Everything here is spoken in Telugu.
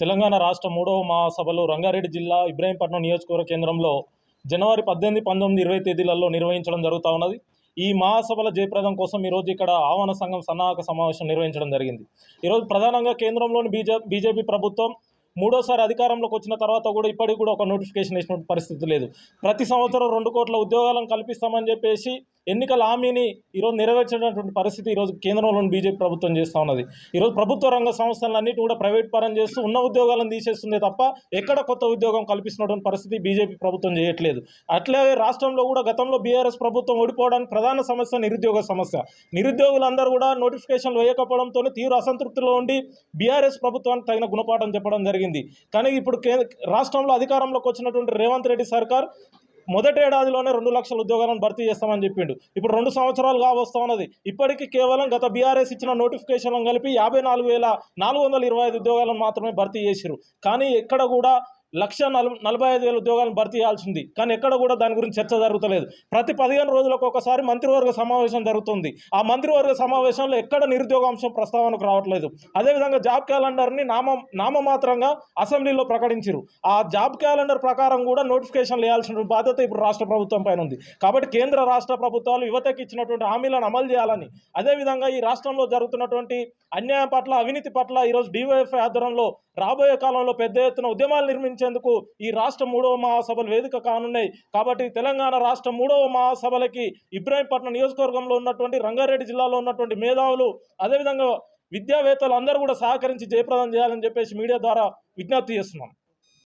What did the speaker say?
తెలంగాణ రాష్ట్ర మూడవ మహాసభలు రంగారెడ్డి జిల్లా ఇబ్రాహీంపట్నం నియోజకవర్గ కేంద్రంలో జనవరి పద్దెనిమిది పంతొమ్మిది ఇరవై తేదీలలో నిర్వహించడం జరుగుతూ ఉన్నది. ఈ మహాసభల జయప్రదం కోసం ఈరోజు ఇక్కడ ఆహ్వాన సంఘం సన్నాహక సమావేశం నిర్వహించడం జరిగింది. ఈరోజు ప్రధానంగా కేంద్రంలోని బీజే బీజేపీ ప్రభుత్వం మూడోసారి అధికారంలోకి వచ్చిన తర్వాత కూడా ఇప్పటికి కూడా ఒక నోటిఫికేషన్ వేసిన పరిస్థితి లేదు. ప్రతి సంవత్సరం రెండు కోట్ల ఉద్యోగాలను కల్పిస్తామని చెప్పేసి ఎన్నికల హామీని ఈరోజు నెరవేర్చేటటువంటి పరిస్థితి ఈరోజు కేంద్రంలోని బీజేపీ ప్రభుత్వం చేస్తూ ఉన్నది. ఈరోజు ప్రభుత్వ రంగ సంస్థలన్నింటి కూడా ప్రైవేట్ పరం చేస్తూ ఉన్న ఉద్యోగాలను తీసేస్తుంది తప్ప ఎక్కడ కొత్త ఉద్యోగం కల్పిస్తున్నటువంటి పరిస్థితి బీజేపీ ప్రభుత్వం చేయట్లేదు. అట్లే రాష్ట్రంలో కూడా గతంలో బీఆర్ఎస్ ప్రభుత్వం ఓడిపోవడానికి ప్రధాన సమస్య నిరుద్యోగ సమస్య. నిరుద్యోగులందరూ కూడా నోటిఫికేషన్లు వేయకపోవడంతో తీవ్ర అసంతృప్తిలో ఉండి బీఆర్ఎస్ ప్రభుత్వానికి తగిన గుణపాఠం చెప్పడం జరిగింది. కానీ ఇప్పుడు కేంద్ర రాష్ట్రంలో అధికారంలోకి వచ్చినటువంటి రేవంత్ రెడ్డి సర్కార్ మొదటి ఏడాదిలోనే రెండు లక్షల ఉద్యోగాలను భర్తీ చేస్తామని చెప్పిండు. ఇప్పుడు రెండు సంవత్సరాలు కావస్తా ఉన్నది. ఇప్పటికీ కేవలం గత బీఆర్ఎస్ ఇచ్చిన నోటిఫికేషన్లను కలిపి యాభై నాలుగు వేల నాలుగు వందల ఇరవై ఐదు ఉద్యోగాలను మాత్రమే భర్తీ చేసిరు కానీ ఎక్కడ కూడా లక్ష నలభై ఐదు వేల ఉద్యోగాలను భర్తీ చేయాల్సింది. కానీ ఎక్కడ కూడా దాని గురించి చర్చ జరుగుతలేదు. ప్రతి పదిహేను రోజులకు ఒకసారి మంత్రివర్గ సమావేశం జరుగుతుంది. ఆ మంత్రివర్గ సమావేశంలో ఎక్కడ నిరుద్యోగ అంశం ప్రస్తావనకు రావట్లేదు. అదేవిధంగా జాబ్ క్యాలెండర్ని నామ నామమాత్రంగా అసెంబ్లీలో ప్రకటించారు ఆ జాబ్ క్యాలెండర్ ప్రకారం కూడా నోటిఫికేషన్లు వేయాల్సిన బాధ్యత ఇప్పుడు రాష్ట్ర ప్రభుత్వం పైన ఉంది. కాబట్టి కేంద్ర రాష్ట్ర ప్రభుత్వాలు యువతకి ఇచ్చినటువంటి హామీలను అమలు చేయాలని అదేవిధంగా ఈ రాష్ట్రంలో జరుగుతున్నటువంటి అన్యాయం పట్ల అవినీతి పట్ల ఈరోజు డివైఎఫ్ఐ ఆధ్వర్యంలో రాబోయే కాలంలో పెద్ద ఎత్తున ఉద్యమాలు నిర్మించేందుకు ఈ రాష్ట్ర మూడవ మహాసభలు వేదిక కానున్నాయి. కాబట్టి తెలంగాణ రాష్ట్ర మూడవ మహాసభలకి ఇబ్రాహీంపట్నం నియోజకవర్గంలో ఉన్నటువంటి రంగారెడ్డి జిల్లాలో ఉన్నటువంటి మేధావులు అదేవిధంగా విద్యావేత్తలు అందరూ కూడా సహకరించి జయప్రదం చేయాలని చెప్పేసి మీడియా ద్వారా విజ్ఞప్తి చేస్తున్నాం.